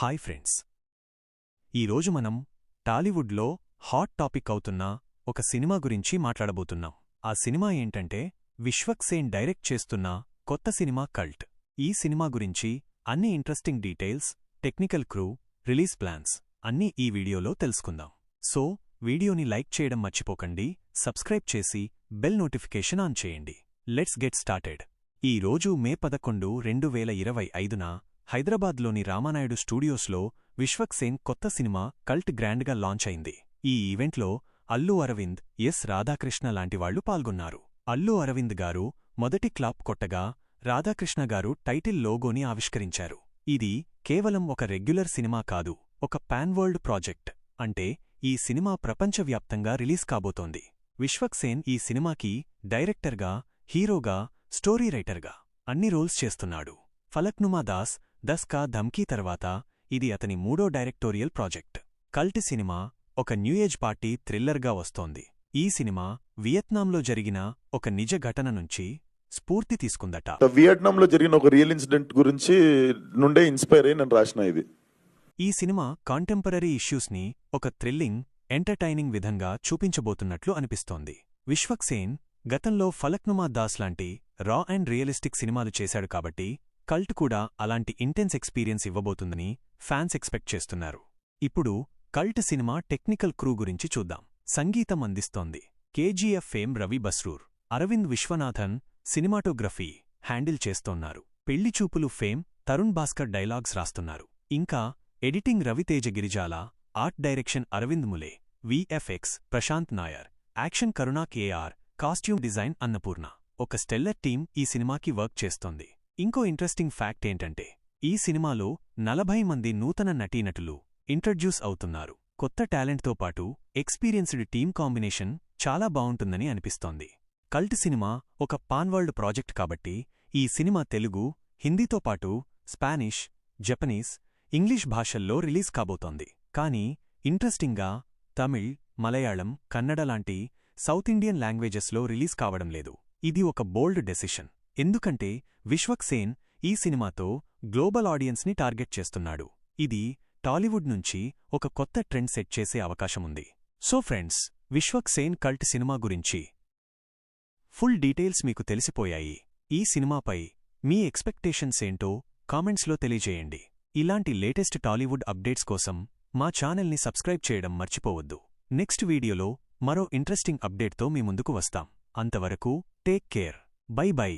Hi friends. ఈరోజు మనం టాలీవుడ్లో హాట్ టాపిక్ అవుతున్న ఒక సినిమా గురించి మాట్లాడబోతున్నాం. ఆ సినిమా ఏంటంటే విశ్వక్ సేన్ డైరెక్ట్ చేస్తున్న కొత్త సినిమా కల్ట్. ఈ సినిమా గురించి అన్ని interesting details technical crew release plans అన్నీ ఈ వీడియోలో తెలుసుకుందాం. సో వీడియోని లైక్ చేయడం మర్చిపోకండి సబ్స్క్రైబ్ చేసి బెల్ నోటిఫికేషన్ ఆన్ చేయండి. Let's get started. ఈ రోజు మే పదకొండు రెండు వేల ఇరవై ఐదున హైదరాబాద్లోని రామానాయుడు స్టూడియోస్లో విశ్వక్సేన్ కొత్త సినిమా కల్ట్ గ్రాండ్గా లాంచ్ అయింది. ఈ ఈవెంట్లో అల్లు అరవింద్ ఎస్ రాధాకృష్ణ లాంటివాళ్ళు పాల్గొన్నారు. అల్లు అరవింద్ గారు మొదటి క్లాప్ కొట్టగా రాధాకృష్ణ గారు టైటిల్ లోగోని ఆవిష్కరించారు. ఇది కేవలం ఒక రెగ్యులర్ సినిమా కాదు ఒక పాన్వరల్డ్ ప్రాజెక్ట్. అంటే ఈ సినిమా ప్రపంచవ్యాప్తంగా రిలీజ్ కాబోతోంది. విశ్వక్సేన్ ఈ సినిమాకి డైరెక్టర్గా హీరోగా స్టోరీ రైటర్గా అన్ని రోల్స్ చేస్తున్నాడు. ఫలక్నుమా దాస్ దస్ కా ధమ్కీ తర్వాత ఇది అతని మూడో డైరెక్టోరియల్ ప్రాజెక్ట్. కల్ట్ సినిమా ఒక న్యూ ఏజ్ పార్టీ థ్రిల్లర్గా వస్తోంది. ఈ సినిమా వియత్నాంలో జరిగిన ఒక నిజ ఘటన నుంచి స్ఫూర్తి తీసుకుందట. వియట్నాంలో జరిగిన ఒక రియల్ ఇన్సిడెంట్ గురించి నుండే ఇన్స్పైర్ అయ్యి నేను రాసిన ఇది. ఈ సినిమా కాంటెంపరరీ ఇష్యూస్ని ఒక థ్రిల్లింగ్ ఎంటర్టైనింగ్ విధంగా చూపించబోతున్నట్లు అనిపిస్తోంది. విశ్వక్ సేన్ గతంలో ఫలక్నుమా దాస్ లాంటి రా అండ్ రియలిస్టిక్ సినిమాలు చేశాడు కాబట్టి కల్ట్ కూడా అలాంటి ఇంటెన్స్ ఎక్స్పీరియన్స్ ఇవ్వబోతుందని ఫ్యాన్స్ ఎక్స్పెక్ట్ చేస్తున్నారు. ఇప్పుడు కల్ట్ సినిమా టెక్నికల్ క్రూ గురించి చూద్దాం. సంగీతం అందిస్తోంది KGF fame Ravi Basrur Aravind Viswanathan cinematography handle చేస్తోన్నారు. Pellichoopulu fame Tarun Bhaskar dialogues రాస్తున్నారు. ఇంకా editing Raviteja Girijala art direction Aravind Mule VFX Prashanth Nair action Karuna KR costume design Annapurna. ఒక stellar team ఈ సినిమాకి work చేస్తోంది. ఇంకో ఇంట్రెస్టింగ్ ఫ్యాక్ట్ ఏంటంటే ఈ సినిమాలో నలభై మంది నూతన నటీనటులు ఇంట్రడ్యూస్ అవుతున్నారు. కొత్త టాలెంట్తో పాటు ఎక్స్పీరియన్స్డ్ టీమ్ కాంబినేషన్ చాలా బావుంటుందని అనిపిస్తోంది. కల్ట్ సినిమా ఒక పాన్వరల్డ్ ప్రాజెక్ట్ కాబట్టి ఈ సినిమా తెలుగు హిందీతో పాటు స్పానిష్ జపనీస్ ఇంగ్లీష్ భాషల్లో రిలీజ్ కాబోతోంది. కానీ ఇంట్రెస్టింగ్గా తమిళ్ మలయాళం కన్నడ లాంటి సౌత్ ఇండియన్ లాంగ్వేజెస్లో రిలీజ్ కావడం లేదు. ఇది ఒక బోల్డ్ డెసిషన్. ఎందుకంటే విశ్వక్సేన్ ఈ సినిమాతో గ్లోబల్ ఆడియన్స్ని టార్గెట్ చేస్తున్నాడు. ఇది టాలీవుడ్ నుంచి ఒక కొత్త ట్రెండ్ సెట్ చేసే అవకాశముంది so friends Vishwaksen cult cinema గురించి ఫుల్ డీటెయిల్స్ మీకు తెలిసిపోయాయి. ఈ సినిమాపై మీ ఎక్స్పెక్టేషన్స్ ఏంటో కామెంట్స్లో తెలియజేయండి. ఇలాంటి లేటెస్ట్ టాలీవుడ్ అప్డేట్స్ కోసం మా ఛానల్ని సబ్స్క్రైబ్ చేయడం మర్చిపోవద్దు. నెక్స్ట్ వీడియోలో మరో ఇంట్రెస్టింగ్ అప్డేట్తో మీ ముందుకు వస్తాం. అంతవరకు టేక్ కేర్. By by.